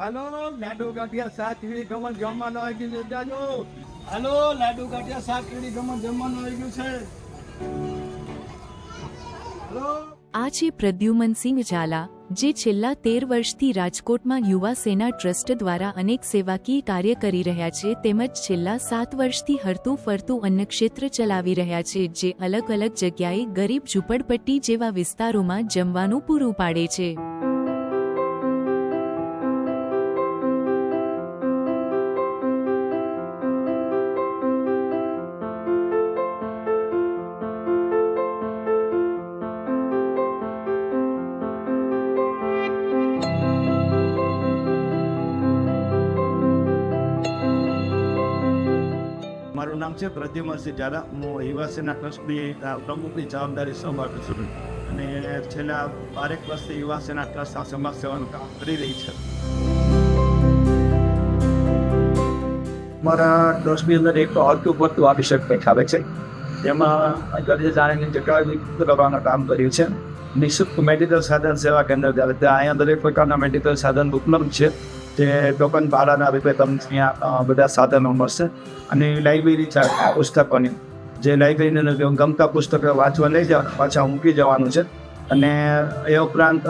હાલો, લાડુ ગાંઠિયા સાત કીડી ગમન જમવાનું આવી ગયું છે, જાજો. હલો, લાડુ ગાંઠિયા સાત કીડી ગમન જમવાનું આવી ગયું છે. હલો. આ છે પ્રદ્યુમનસિંહ ઝાલા, જે છેલ્લા તેર વર્ષથી રાજકોટમાં યુવા સેના ટ્રસ્ટ દ્વારા અનેક સેવાકીય કાર્ય કરી રહ્યા છે, તેમજ છેલ્લા સાત વર્ષથી હરતું ફરતું અન્નક્ષેત્ર ચલાવી રહ્યા છે, જે અલગ અલગ જગ્યાએ ગરીબ ઝૂંપડપટ્ટી જેવા વિસ્તારોમાં જમવાનું પૂરું પાડે છે. છે, પ્રદ્યુમનસિંહ ઝાલા. હું યુવા સેના ટ્રસ્ટની પ્રમુખની જવાબદારી સંભાળું છું. અને છેલ્લા બારેક વર્ષથી યુવા સેના ટ્રસ્ટ આ સમાજ સેવાનું કામ કરી રહી છે. અમારા ટ્રસ્ટની અંદર એક હલતું પડતું અભિષેક કંઈક આવે છે. તેમાં ગરીબ જાણીની જગ્યાએ કરવાનું કામ કર્યું છે. નિઃશુલ્ક મેડિકલ સાધન સેવા કેન્દ્ર જ્યારે ત્યાં અહીંયા દરેક પ્રકારના મેડિકલ સાધન ઉપલબ્ધ છે. તે ટોકન ભાડાના રૂપે તમને અહીંયા બધા સાધનો મળશે. અને લાઇબ્રેરી છે પુસ્તકોની, જે લાઇબ્રેરીની ગમતા પુસ્તકો વાંચવા લઈ જવા, પાછા મૂકી જવાનું છે. અને એ ઉપરાંત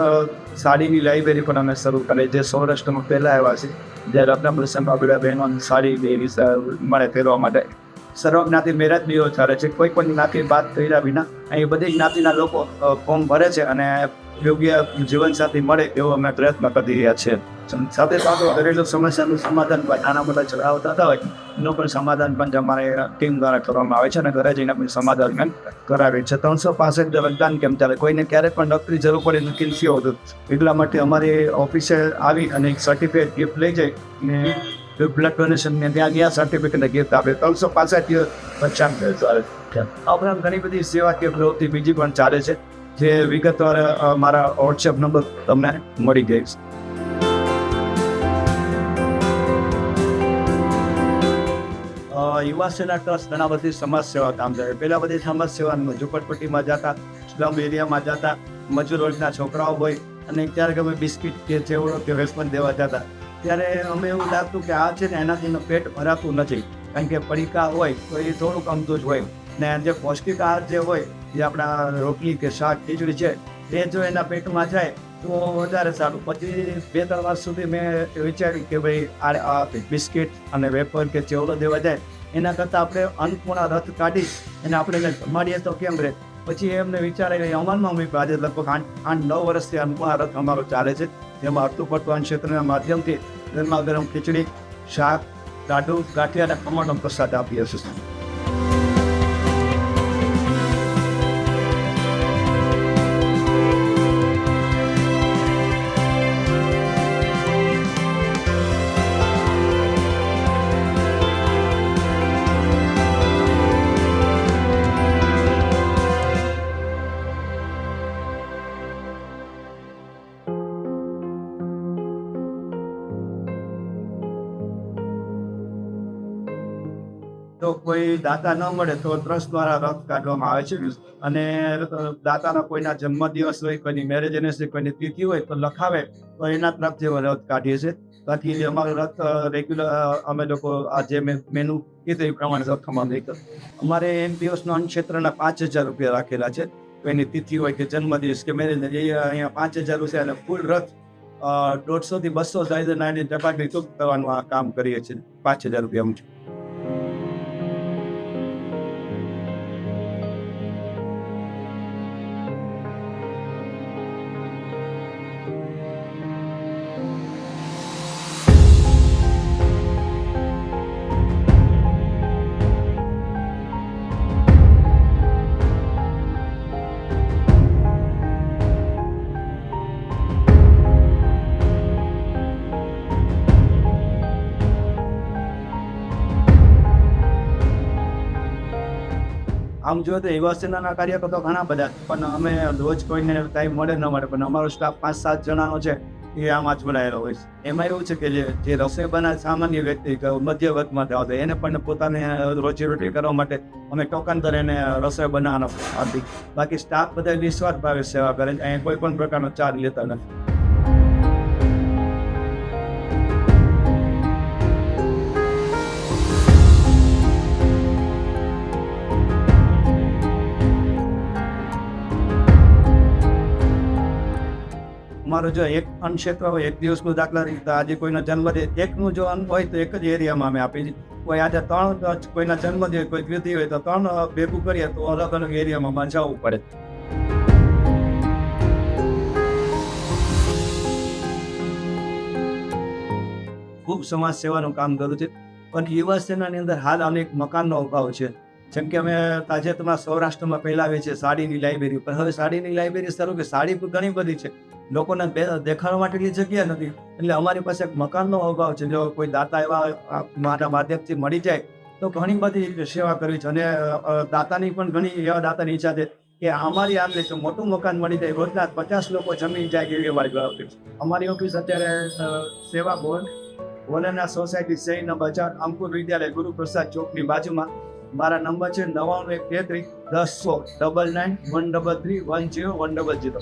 સાડીની લાઇબ્રેરી પણ અમે શરૂ કરી. જે સૌરાષ્ટ્રમાં પહેલાં આવ્યા છે જે રત્ન પ્રસંગમાં બધા બહેનો સાડી મળે પહેરવા માટે. સર્વ જ્ઞાતિ મેરેજ બી ચાલે છે કોઈ પણ જ્ઞાતિ બાદ કર્યા વિના અહીં બધી જ્ઞાતિના લોકો ફોર્મ ભરે છે અને યોગ્ય જીવનસાથી મળે એવો અમે પ્રયત્ન કરી રહ્યા છીએ. સાથે સાથે ઘરેલુ સમસ્યાનું સમાધાન પણ નાના મોટા ઝઘડાઓ થતા હોય, એનું પણ સમાધાન પણ અમારે ટીમ દ્વારા કરવામાં આવે છે અને ઘરે જઈને પણ સમાધાન પણ કરાવે છે ત્રણસો પાસઠ રક્તદાન કેમ ચાલે કોઈને ક્યારેય પણ ડૉક્ટરી જરૂર પડે નક્કી નથી હોતું? એટલા માટે અમારી ઓફિસે આવી અને એક સર્ટિફિકેટ ગિફ્ટ લઈ જાય ને બ્લડ ડોનેશનને ત્યાં ગયા સર્ટિફિકેટ ગિફ્ટ આપે. ત્રણસો પાસઠ પચાસ ઉપરાંત ઘણી બધી સેવા કે પ્રવૃત્તિ બીજી પણ ચાલે છે, જે વિગતવાર મારા વોટ્સએપ નંબર તમને મળી જઈશ યુવા સેના ટ્રસ્ટ ઘણા બધી સમાજ સેવા કામ કરે પહેલાં બધી સમાજ સેવા ઝુંપડપટ્ટીમાં જતા, સ્લમ એરિયામાં જતા, મજૂર વર્ગના છોકરાઓ હોય, અને ક્યારેક અમે બિસ્કિટ કે ચેવડો કે વેફર દેવા જતા. ત્યારે અમે એવું લાગતું કે આ છે ને એનાથી એનું પેટ ભરાતું નથી. કારણ કે પડીકા હોય તો એ થોડુંક અમતું જ હોય. ને જે પૌષ્ટિક આહાર જે હોય જે આપણા રોટલી કે શાક, ખીચડી છે તે જો એના પેટમાં જાય, તો વધારે સારું. પછી બે ત્રણ વાર સુધી મેં વિચાર્યું કે ભાઈ આ બિસ્કિટ અને વેફર કે ચેવડો દેવા જાય. એના કરતાં આપણે અન્નપૂર્ણા રથ કાઢી અને આપણે એને જમાડીએ તો કેમ રહે? પછી એમને વિચારે કે અમલમાં અમે આજે લગભગ આઠ આઠ, નવ વર્ષથી અન્નપૂર્ણા રથ અમારો ચાલે છે. જેમાં અર્થુપટવાન ક્ષેત્રના માધ્યમથી ગરમા ગરમ ખીચડી શાક દાઢું ગાંઠિયા અને ખમણનો પ્રસાદ આપીએ છીએ. તો કોઈ દાતા ન મળે તો ટ્રસ્ટ દ્વારા રથ કાઢવામાં આવે છે. અને દાતાના કોઈના જન્મદિવસ હોય, કોઈની મેરેજ એનિવર્સરી કોઈની તિથિ હોય તો લખાવે તો એના તરફથી અમે રથ કાઢીએ છીએ. બાકી જે અમારો રથ રેગ્યુલર અમે લોકો આ જે મેનુ કીધું એ પ્રમાણે રથ અમારે અમારે એમ દિવસનો અન્ન ક્ષેત્રના પાંચ હજાર રૂપિયા રાખેલા છે. કોઈની તિથિ હોય કે જન્મદિવસ કે મેરેજ એ અહીંયા પાંચ હજાર રૂપિયા અને ફૂલ રથ દોઢસો થી બસો સાઈઝ નાની ચપાટી ચૂક કરવાનું આ કામ કરીએ છીએ. પાંચ હજાર રૂપિયા આમ જોઈએ તો એવા સેનાના કાર્યકરો તો ઘણા બધા, પણ અમે રોજ કોઈને ટાઈમ મળે ન મળે, પણ અમારો સ્ટાફ પાંચ સાત જણાનો છે, એ આમાં જોડાયેલો હોય છે. એમાં એવું છે કે જે જે રસોઈ બનાવે સામાન્ય વ્યક્તિ મધ્ય વર્ગમાં આવતો એને પણ પોતાને રોજીરોટી કરવા માટે અમે ટોકન એને રસોઈ બનાવવાનો આપી. બાકી સ્ટાફ બધા નિસ્વાર્થ ભાવે સેવા કરે છે, અહીંયા કોઈ પણ પ્રકારનો ચાર્જ લેતા નથી. તમારો જો એક અનક્ષેત્ર હોય, એક દિવસનું દાખલા તરીકે આજે કોઈનો જન્મદિવસ એકનું જો અન્ન હોય, તો એક જ એરિયામાં અમે આપી છીએ. કોઈ આજે ત્રણ કોઈના જન્મદિવસ કોઈ દ્વિતીય હોય, તો ત્રણ ભેગું કરીએ, તો અલગ અલગ એરિયામાં જવું પડે. ખૂબ સમાજ સેવાનું કામ કરું છે. પણ યુવા સેનાની અંદર હાલ અનેક મકાનનો અભાવ છે. જેમ કે અમે તાજેતરમાં સૌરાષ્ટ્રમાં પહેલા આવે છે સાડીની લાઇબ્રેરી પણ હવે સાડીની લાઇબ્રેરી સારું કે સાડી ઘણી બધી છે. લોકોને દેખાડવા માટેની જગ્યા નથી. એટલે અમારી પાસે એક મકાનનો અભાવ છે. જો કોઈ દાતા એવા મારા માધ્યમથી મળી જાય, તો ઘણી બધી સેવા કરવી છે. અને દાતાની પણ ઘણી એવા દાતાની ઈચ્છા છે કે અમારી આમ જો મોટું મકાન મળી જાય, રોજના પચાસ લોકો જમીન જાય એવી અમારી અમારી ઓફિસ અત્યારે સેવા બોર્ડ, વોલેના સોસાયટી નંબર ચાર અંકુર વિદ્યાલય ગુરુપ્રસાદ ચોકની બાજુમાં. મારા નંબર છે નવાણું એક તેત્રીસ દસ સો double nine one double three one zero one double zero